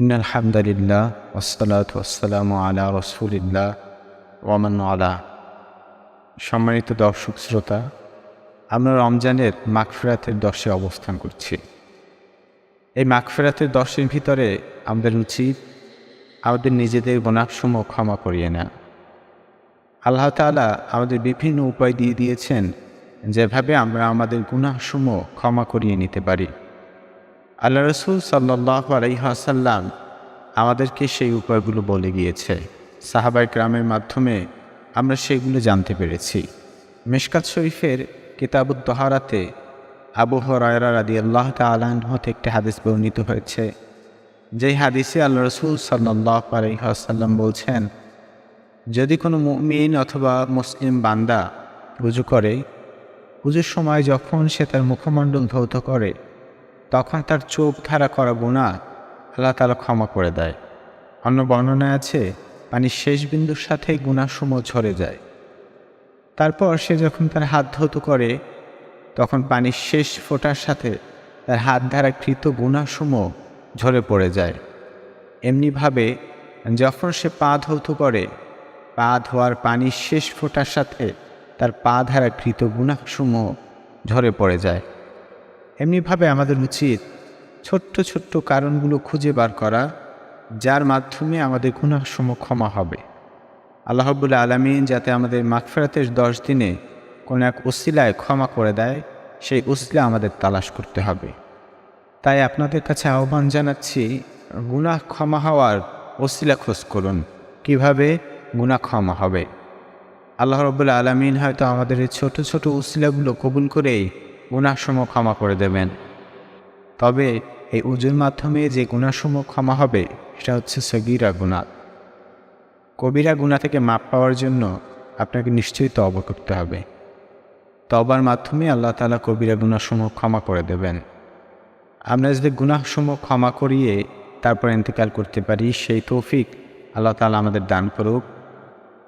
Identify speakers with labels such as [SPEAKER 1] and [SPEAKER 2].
[SPEAKER 1] In আলহামদুলিল্লাহ ওসলাত ওসালাম আলা রসুলিল্লাহ ওমান আলা সম্মানিত দর্শক শ্রোতা, আমরা রমজানের মাগফেরাতের দশে অবস্থান করছি। এই মাগফেরাতের দশের ভিতরে আমাদের উচিত আমাদের নিজেদের গোনাসমূহ ক্ষমা করিয়ে নেয় আল্লাহ তালা আমাদের বিভিন্ন উপায় দিয়ে দিয়েছেন যেভাবে আমরা আমাদের গুনাহসমূহ ক্ষমা করিয়ে নিতে পারি। আল্লাহ রসুল সাল্লাহ আলাইহাসাল্লাম আমাদেরকে সেই উপায়গুলো বলে গিয়েছে। সাহাবাই গ্রামের মাধ্যমে আমরা সেইগুলো জানতে পেরেছি। মেশকাত শরীফের কিতাবুদ দহারাতে আবু হরায়রা রাদি আল্লাহ তালাহ হতে একটি হাদিস বর্ণিত হয়েছে। যেই হাদিসে আল্লাহ রসুল সাল্লাহ আলাইহাসাল্লাম বলছেন, যদি কোনো মুমিন অথবা মুসলিম বান্দা পুজো করে পুজোর সময় যখন সে তার মুখমণ্ডল ধৌত করে তখন তার চোখ ধারা করা গুণা আল্লাহ তালা ক্ষমা করে দেয়। অন্য বর্ণনায় আছে, পানির শেষ বিন্দুর সাথে গুণাসমূহ ঝরে যায়। তারপর সে যখন তার হাত ধৌত করে, তখন পানির শেষ ফোটার সাথে তার হাত ধারা কৃত গুণাসমূহ ঝরে পড়ে যায়। এমনিভাবে যখন সে পা ধৌত করে, পা ধোয়ার পানির শেষ ফোটার সাথে তার পা ধারা কৃত গুণাসমূহ ঝরে পড়ে যায়। এমনিভাবে আমাদের উচিত ছোট্ট ছোট্ট কারণগুলো খুঁজে বার করা, যার মাধ্যমে আমাদের গুণাসমূহ ক্ষমা হবে। আল্লাহবুল্লা আলমিন যাতে আমাদের মাগফেরাতের দশ দিনে কোনো এক উসিলায় ক্ষমা করে দেয়, সেই উসিলা আমাদের তালাশ করতে হবে। তাই আপনাদের কাছে আহ্বান জানাচ্ছি, গুনাহ ক্ষমা হওয়ার ওসিলা খোঁজ করুন, কীভাবে গুনাহ ক্ষমা হবে। আল্লাহ রবুল্লা আলমিন হয়তো আমাদের এই ছোটো ছোটো উসিলাগুলো কবুল করেই গুণাসমূহ ক্ষমা করে দেবেন। তবে এই উজুর মাধ্যমে যে গুণাসমূহ ক্ষমা হবে, সেটা হচ্ছে সগিরা গুণা। কবিরা গুণা থেকে মাপ পাওয়ার জন্য আপনাকে নিশ্চয়ই তবা করতে হবে। তবার মাধ্যমে আল্লাহ তালা কবিরা গুণাসমূহ ক্ষমা করে দেবেন। আমরা যদি গুণাসমূহ ক্ষমা করিয়ে তারপর ইন্তেকাল করতে পারি, সেই তৌফিক আল্লাহ তালা আমাদের দান করুক।